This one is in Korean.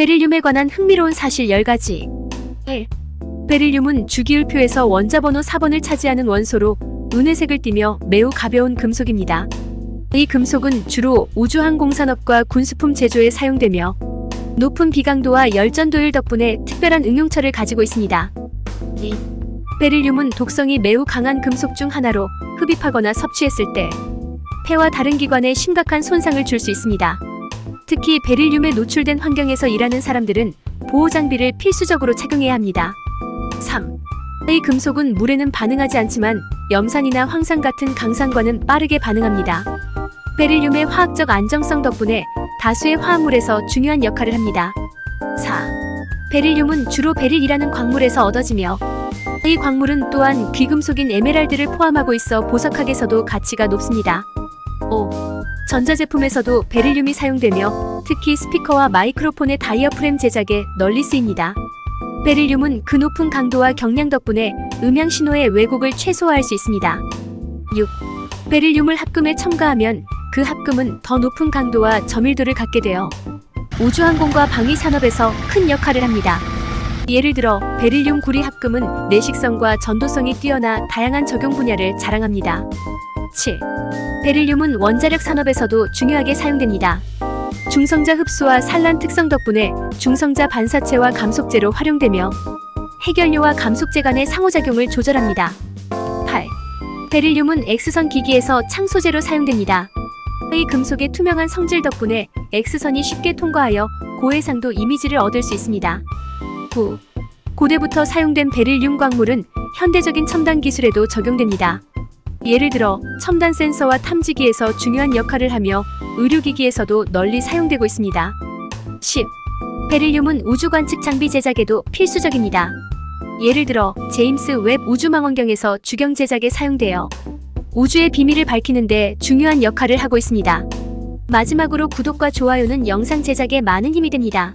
베릴륨에 관한 흥미로운 사실 10가지 1. 베릴륨은 주기율표에서 원자번호 4번을 차지하는 원소로 은회색을 띠며 매우 가벼운 금속입니다. 이 금속은 주로 우주항공산업과 군수품 제조에 사용되며 높은 비강도와 열전도율 덕분에 특별한 응용처를 가지고 있습니다. 2. 베릴륨은 독성이 매우 강한 금속 중 하나로 흡입하거나 섭취했을 때 폐와 다른 기관에 심각한 손상을 줄 수 있습니다. 특히 베릴륨에 노출된 환경에서 일하는 사람들은 보호 장비를 필수적으로 착용해야 합니다. 3. 이 금속은 물에는 반응하지 않지만 염산이나 황산 같은 강산과는 빠르게 반응합니다. 베릴륨의 화학적 안정성 덕분에 다수의 화합물에서 중요한 역할을 합니다. 4. 베릴륨은 주로 베릴이라는 광물에서 얻어지며 이 광물은 또한 귀금속인 에메랄드를 포함하고 있어 보석학에서도 가치가 높습니다. 5. 전자제품에서도 베릴륨이 사용되며 특히 스피커와 마이크로폰의 다이어프램 제작에 널리 쓰입니다. 베릴륨은 그 높은 강도와 경량 덕분에 음향 신호의 왜곡을 최소화할 수 있습니다. 6. 베릴륨을 합금에 첨가하면 그 합금은 더 높은 강도와 점밀도를 갖게 되어 우주항공과 방위산업에서 큰 역할을 합니다. 예를 들어 베릴륨 구리 합금은 내식성과 전도성이 뛰어나 다양한 적용 분야를 자랑합니다. 7. 베릴륨은 원자력 산업에서도 중요하게 사용됩니다. 중성자 흡수와 산란 특성 덕분에 중성자 반사체와 감속제로 활용되며 해결료와 감속제 간의 상호작용을 조절합니다. 8. 베릴륨은 X선 기기에서 창소제로 사용됩니다. 이 금속의 투명한 성질 덕분에 X선이 쉽게 통과하여 고해상도 이미지를 얻을 수 있습니다. 9. 고대부터 사용된 베릴륨 광물은 현대적인 첨단 기술에도 적용됩니다. 예를 들어 첨단 센서와 탐지기에서 중요한 역할을 하며 의료기기에서도 널리 사용되고 있습니다. 10. 베릴륨은 우주 관측 장비 제작에도 필수적입니다. 예를 들어 제임스 웹 우주망원경에서 주경 제작에 사용되어 우주의 비밀을 밝히는데 중요한 역할을 하고 있습니다. 마지막으로 구독과 좋아요는 영상 제작에 많은 힘이 됩니다.